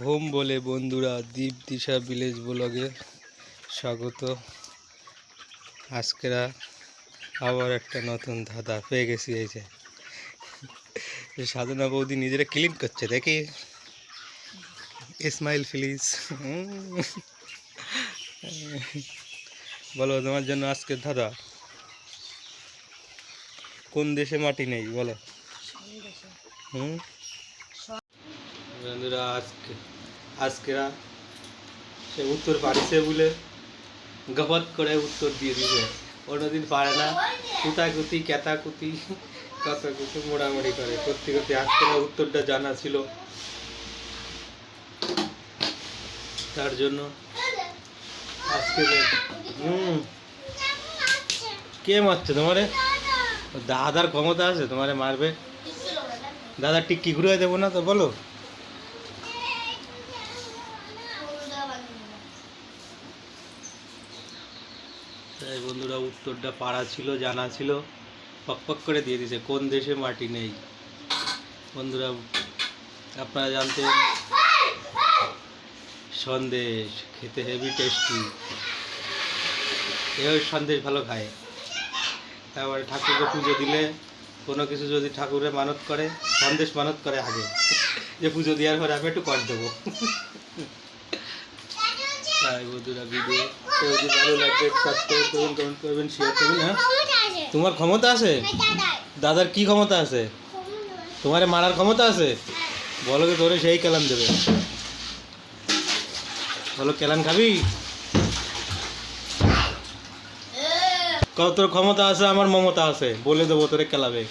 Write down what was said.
Vom বলে বন্ধুরা দীপ দিশা village ব্লগে স্বাগত। আজকেরা আবার একটা নতুন ধাঁধা পেয়ে গেছি এই যে। সাধনা বৌদি নিজেরা ক্লিন করছে দেখি। ইসমাইল ফিলিস বলো তোমার জন্য আজকের ধাঁধা? কোন দেশে মাটি নেই বলো। হুম? বন্ধুরা, আজকে আজকেরা সে উত্তর পারিছে বলে গপত করে উত্তর দিয়ে দিবে অন্যদিন পারে না, কুতাকুতি, কেতাকুতি কত কিছু মোড়ামুড়ি করে। করতে করতে আজকেরা উত্তরটা জানা ছিল। তার জন্য আজকে হুম। কে মারছে তোমারে? দাদার ক্ষমতা আছে, তোমারে মারবে। দাদা টিক্কি ঘুরে দেবো না তো, বলো। তাই বন্ধুরা, উত্তরটা পাড়া ছিল, জানা ছিল। পক পক করে দিয়ে দিছে, কোন দেশে মাটি নেই? বন্ধুরা, আপনারা জানতেন, সন্দেশ খেতে হেভি টেস্টি। এও সন্দেশ ভালো খায়। তারপরে ঠাকুরকে পুজো দিলে, কোনো কিছু যদি ঠাকুরে মানত করে, সন্দেশ মানত করে আগে, যে পুজো দেওয়ার পরে আমি একটু কর দেবো। তাই বন্ধুরা ভিডিও কেউ যদি ভালো লাগবে সাবস্ক্রাইব করবেন কমেন্ট করবেন শেয়ার করবেন হ্যাঁ? তোমার ক্ষমতা আছে? দাদার কি ক্ষমতা আছে? তোমার মারার ক্ষমতা আছে? বলো কি তোরে সেই কেলান দেবে। বলো, কেলান খাবি? কত ক্ষমতা আছে, আমার মমতা আছে, বলে দেবো, তোরে কেলাবে।